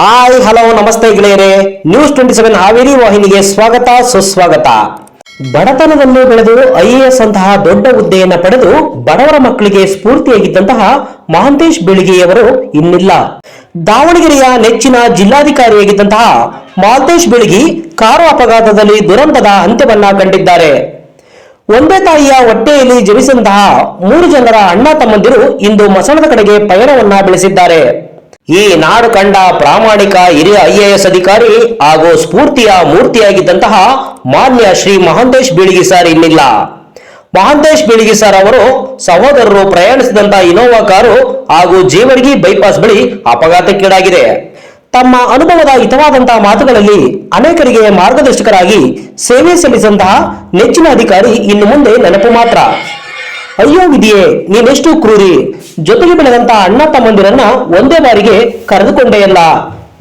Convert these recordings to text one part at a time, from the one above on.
Hi, hello, ನಮಸ್ತೆ ಗೆಳೆಯರೇ. News twenty seven Haveri ವಾಹಿನಿಗೆ ಸ್ವಾಗತ, ಸುಸ್ವಾಗತ. ಬಡತನದಲ್ಲಿ ಬೆಳೆದು ಐಎಎಸ್ ಅಂತಹ ದೊಡ್ಡ ಹುದ್ದೆಯನ್ನು ಪಡೆದು ಬಡವರ ಮಕ್ಕಳಿಗೆ ಸ್ಫೂರ್ತಿಯಾಗಿದ್ದಂತಹ ಮಹಾಂತೇಶ್ ಬೆಳಿಗೆಯವರು ಇನ್ನಿಲ್ಲ. ದಾವಣಗೆರೆಯ ನೆಚ್ಚಿನ ಜಿಲ್ಲಾಧಿಕಾರಿಯಾಗಿದ್ದಂತಹ ಮಹಾಂತೇಶ್ ಬೆಳಿಗಿ ಕಾರು ಅಪಘಾತದಲ್ಲಿ ದುರಂತದ ಅಂತ್ಯವನ್ನ ಕಂಡಿದ್ದಾರೆ. ಒಂದೇ ತಾಯಿಯ ಹೊಟ್ಟೆಯಲ್ಲಿ ಜನಿಸಿದಂತಹ ಮೂರು ಜನರ ಅಣ್ಣ ತಮ್ಮಂದಿರು ಇಂದು ಮಸಣದ ಕಡೆಗೆ ಪಯಣವನ್ನ ಬೆಳೆಸಿದ್ದಾರೆ. ಈ ನಾಡು ಕಂಡ ಪ್ರಾಮಾಣಿಕ ಹಿರಿಯ ಐಎಎಸ್ ಅಧಿಕಾರಿ ಹಾಗೂ ಸ್ಫೂರ್ತಿಯ ಮೂರ್ತಿಯಾಗಿದ್ದಂತಹ ಮಾನ್ಯ ಶ್ರೀ ಮಹಾಂತೇಶ್ ಬೀಳಿಗಿ ಸರ್ ಇನ್ನಿಲ್ಲ. ಮಹಾಂತೇಶ್ ಬೀಳಿಗಿ ಸರ್ ಅವರು ಸಹೋದರರು ಪ್ರಯಾಣಿಸಿದಂತಹ ಇನೋವಾ ಕಾರು ಹಾಗೂ ಜೇವರ್ಗಿ ಬೈಪಾಸ್ ಬಳಿ ಅಪಘಾತಕ್ಕೀಡಾಗಿದೆ. ತಮ್ಮ ಅನುಭವದ ಹಿತವಾದಂತಹ ಮಾತುಗಳಲ್ಲಿ ಅನೇಕರಿಗೆ ಮಾರ್ಗದರ್ಶಕರಾಗಿ ಸೇವೆ ಸಲ್ಲಿಸಿದಂತಹ ನೆಚ್ಚಿನ ಅಧಿಕಾರಿ ಇನ್ನು ಮುಂದೆ ನೆನಪು ಮಾತ್ರ. ಅಯ್ಯೋ ವಿಧಿಯೇ ನೀನೆಷ್ಟು ಕ್ರೂರಿ? ಜೊತೆಗೆ ಬೆಳೆದಂತ ಅಣ್ಣ ತಮ್ಮಂದಿರನ್ನ ಒಂದೇ ಬಾರಿಗೆ ಕರೆದುಕೊಂಡೆಯಲ್ಲ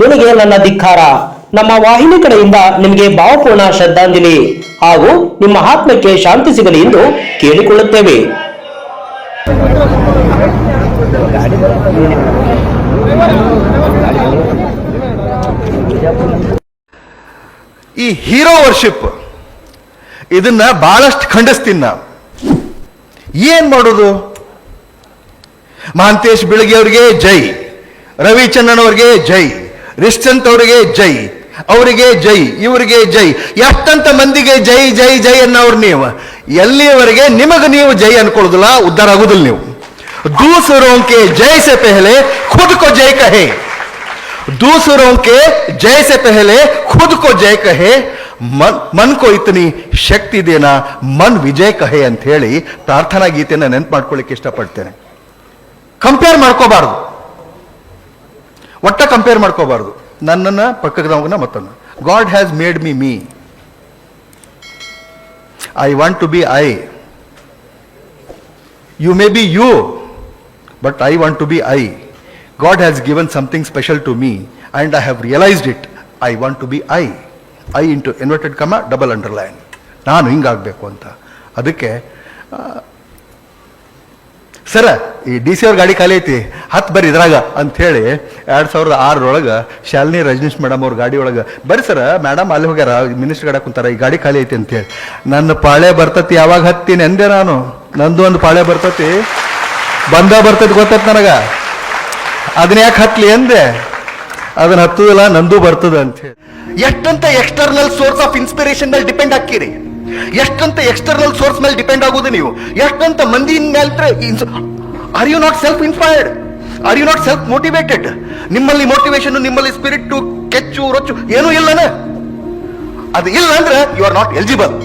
ನಿನಗೆ ನನ್ನ ಧಿಕ್ಕಾರ. ನಮ್ಮ ವಾಹಿನಿ ಕಡೆಯಿಂದ ನಿಮಗೆ ಭಾವಪೂರ್ಣ ಶ್ರದ್ಧಾಂಜಲಿ ಹಾಗೂ ನಿಮ್ಮ ಆತ್ಮಕ್ಕೆ ಶಾಂತಿ ಸಿಗಲಿ ಎಂದು ಕೇಳಿಕೊಳ್ಳುತ್ತೇವೆ. ಈ ಹೀರೋ ವರ್ಷಿಪ್ ಇದನ್ನ ಬಹಳಷ್ಟು ಖಂಡಿಸ್ತೀನಿ ನಾವು ಏನ್ ಮಾಡೋದು? ಮಹಾಂತೇಶ್ ಬೆಳಗ್ಗೆ ಅವರಿಗೆ ಜೈ, ರವಿಚಂದ್ರನ್ ಅವರಿಗೆ ಜೈ ರಿಶ್ಚಂತ್ ಅವರಿಗೆ ಜೈ ಅವರಿಗೆ ಜೈ, ಇವರಿಗೆ ಜೈ, ಎಷ್ಟಂತ ಮಂದಿಗೆ ಜೈ ಜೈ ಜೈ ಅನ್ನೋರು ನೀವು ಎಲ್ಲಿಯವರೆಗೆ ನಿಮಗೆ ನೀವು ಜೈ ಅನ್ಕೊಳ್ಳೋದಿಲ್ಲ, ಉದ್ಧಾರ ಆಗೋದಿಲ್ಲ ನೀವು. ದೂಸರೋಂಕೆ ಜೈ ಸೆ ಪೆಹಲೆ ಖುದ್ ಕೋ ಜೈ ಕಹೆ. ದೂಸರೋಂಕೆ ಜೈ ಸೆ ಪೆಹಲೆ ಖುದ್ ಕೋ ಜೈ ಕಹೆ ಮನ್ ಮನ್ ಕೊಯ್ತನಿ, ಶಕ್ತಿ ಇದೆಯಾ ಮನ್ ವಿಜಯ ಕಹೆ ಅಂತ ಹೇಳಿ ಪ್ರಾರ್ಥನಾ ಗೀತೆಯನ್ನು ನೆನಪು ಮಾಡ್ಕೊಳ್ಳಿಕ್ಕೆ ಇಷ್ಟಪಡ್ತೇನೆ. ಕಂಪೇರ್ ಮಾಡ್ಕೋಬಾರ್ದು. ಒಟ್ಟ ಕಂಪೇರ್ ಮಾಡ್ಕೋಬಾರ್ದು. ನನ್ನನ್ನು ಪಕ್ಕದವನ್ನ ಮತ್ತನ್ನು God has made me me I want to be I you may be you but I want to be I God has given something special to me and I have realised it I want to be I I into inverted comma, double underline. ನಾನು ಹಿಂಗಾಗಬೇಕು ಅಂತ. ಅದಕ್ಕೆ ಸರ ಈ D C ಅವ್ರ ಗಾಡಿ ಖಾಲಿ ಐತಿ ಹತ್ತು ಬರ್ರಿ ಇದ್ರಾಗ ಅಂಥೇಳಿ ಎರಡು ಸಾವಿರದ ಆರರೊಳಗೆ ಶಾಲಿನಿ ರಜನೀಶ್ ಮೇಡಮ್ ಅವ್ರ ಗಾಡಿ ಒಳಗೆ ಬರ್ರಿ ಸರ ಮೇಡಮ್ ಅಲ್ಲಿ ಹೋಗ್ಯಾರ ಮಿನಿಸ್ಟರ್ ಗಾಡಿ ಕುಂತಾರ ಈ ಗಾಡಿ ಖಾಲಿ ಐತಿ ಅಂತೇಳಿ ನನ್ನ ಪಾಳೆ ಬರ್ತತಿ ಯಾವಾಗ ಹತ್ತೀನಿ ಅಂದೆ ನಾನು. ನಂದು ಒಂದು ಪಾಳೆ ಬರ್ತತಿ ಬಂದ ಬರ್ತೈತಿ ಗೊತ್ತೈತೆ ನನಗೆ. ಅದನ್ನ ಯಾಕೆ ಹತ್ತಲಿ ಅಂದೆ? ಅದನ್ನ ಹತ್ತುದಿಲ್ಲ ನಂದು ಬರ್ತದ ಅಂತ ಹೇಳಿ. ಎಷ್ಟಂತ ಎಕ್ಸ್ಟರ್ನಲ್ ಸೋರ್ಸ್ ಆಫ್ ಇನ್ಸ್ಪಿರೇಷನ್ ಮೇಲೆ ಡಿಪೆಂಡ್ ಹಾಕಿರಿ ಎಷ್ಟಂತ ಎಕ್ಸ್ಟರ್ನಲ್ ಸೋರ್ಸ್ ಮೇಲೆ ಡಿಪೆಂಡ್ ಆಗೋದು ನೀವು? ಎಷ್ಟಂತ ಮಂದಿ are you not self inspired are you not self motivated ನಿಮ್ಮಲ್ಲಿ ಮೋಟಿವೇಶನ್ ನಿಮ್ಮಲ್ಲಿ ಸ್ಪಿರಿಟ್ ಕೆಚ್ಚು, ರೊಚ್ಚು ಏನೂ ಇಲ್ಲನ? ಅದು ಇಲ್ಲ ಅಂದ್ರೆ ಯು ಆರ್ ನಾಟ್ ಎಲಿಜಿಬಲ್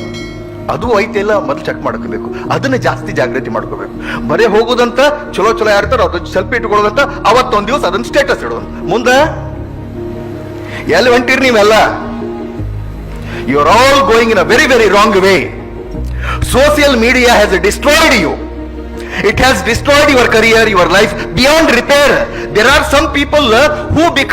ಅದು ಐತೆ ಇಲ್ಲ, ಮೊದಲು ಚೆಕ್ ಮಾಡ್ಕೋಬೇಕು. ಅದನ್ನ ಜಾಸ್ತಿ ಜಾಗೃತಿ ಮಾಡ್ಕೋಬೇಕು. ಬರೀ ಹೋಗೋದಂತ, ಚಲೋ ಚಲೋ ಯಾರ್ತಾರ ಅದು ಸೆಲ್ಫಿ ಇಟ್ಕೊಳ್ಳೋದಂತ, ಅವತ್ತೊಂದು ದಿವಸ ಅದನ್ನ ಸ್ಟೇಟಸ್ ಇಡೋದು. ಮುಂದೆ ಎಲ್ಲಿ ಹೊಂಟಿರಿ ನೀವೆಲ್ಲ? You are all going in a very very wrong way social media has destroyed you it has destroyed your career your life beyond repair there are some people who become